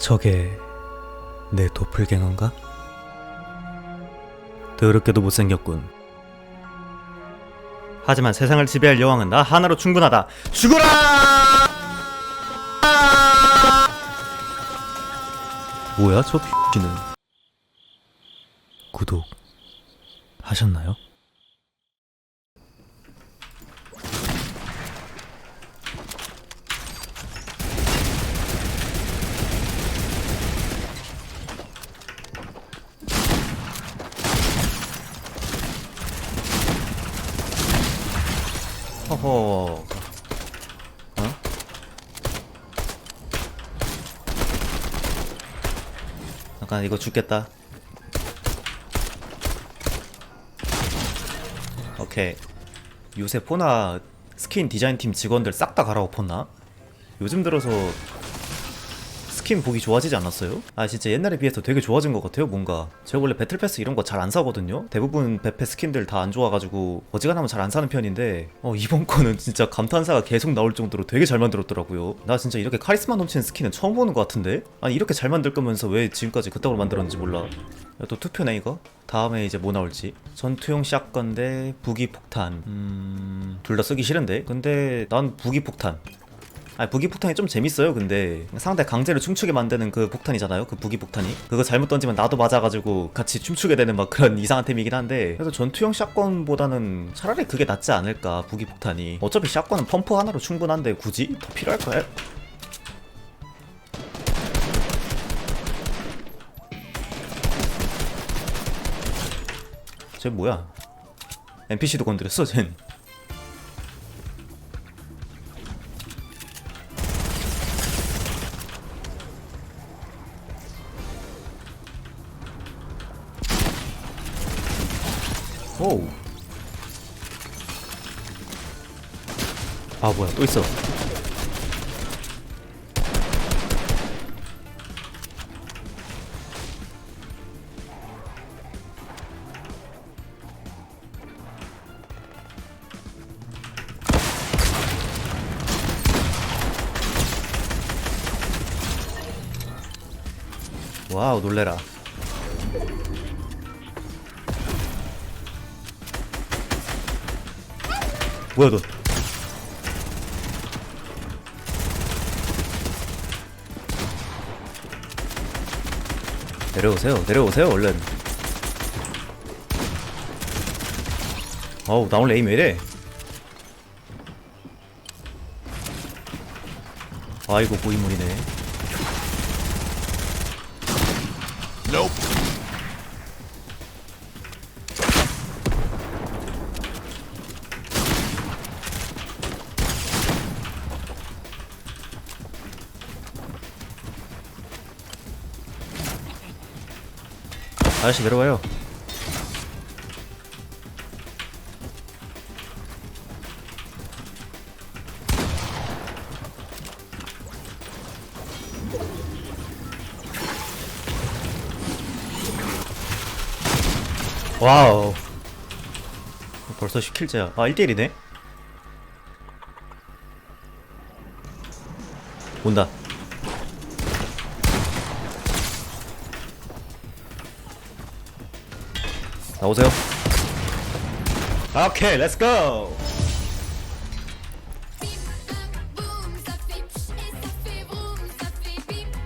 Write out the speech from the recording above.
저게 내 도플갱어인가? 더럽게도 못생겼군. 하지만 세상을 지배할 여왕은 나 하나로 충분하다. 죽어라! 뭐야 저 X는? 구독 하셨나요? 허허. 어? 잠깐 이거 죽겠다. 오케이. 요새 포나 스킨 디자인 팀 직원들 싹 다 갈아엎었나? 요즘 들어서 스킨 보기 좋아지지 않았어요? 아 진짜 옛날에 비해서 되게 좋아진 것 같아요 뭔가 제가 원래 배틀패스 이런 거 잘 안 사거든요 대부분 배패 스킨들 다 안 좋아가지고 어지간하면 잘 안 사는 편인데 어 이번 거는 진짜 감탄사가 계속 나올 정도로 되게 잘 만들었더라고요 나 진짜 이렇게 카리스마 넘치는 스킨은 처음 보는 것 같은데? 아니 이렇게 잘 만들 거면서 왜 지금까지 그따구로 만들었는지 몰라 야, 또 투표네 이거? 다음에 이제 뭐 나올지 전투용 샷건 대 부기 폭탄 음 둘 다 쓰기 싫은데? 근데 난 부기 폭탄 아니 부기폭탄이 좀 재밌어요 근데. 상대 강제로 춤추게 만드는 그 폭탄이잖아요 그 부기폭탄이. 그거 잘못 던지면 나도 맞아가지고 같이 춤추게 되는 막 그런 이상한 템이긴 한데. 그래서 전투용 샷건보다는 차라리 그게 낫지 않을까 부기폭탄이. 어차피 샷건은 펌프 하나로 충분한데 굳이? 더 필요할까요? 쟤 뭐야? NPC도 건드렸어 쟨 오우. 아 뭐야 또 있어. 와우 놀래라. 뭐야 너? 내려오세요, 내려오세요, 얼른. 어우, 나 오늘 에임 왜 이래? 아이고, 고인물이네. 아저씨 내려와요. 와우. 벌써 10킬째야. 아, 1대1이네? 온다. 나오세요. 오케이, 렛츠 고.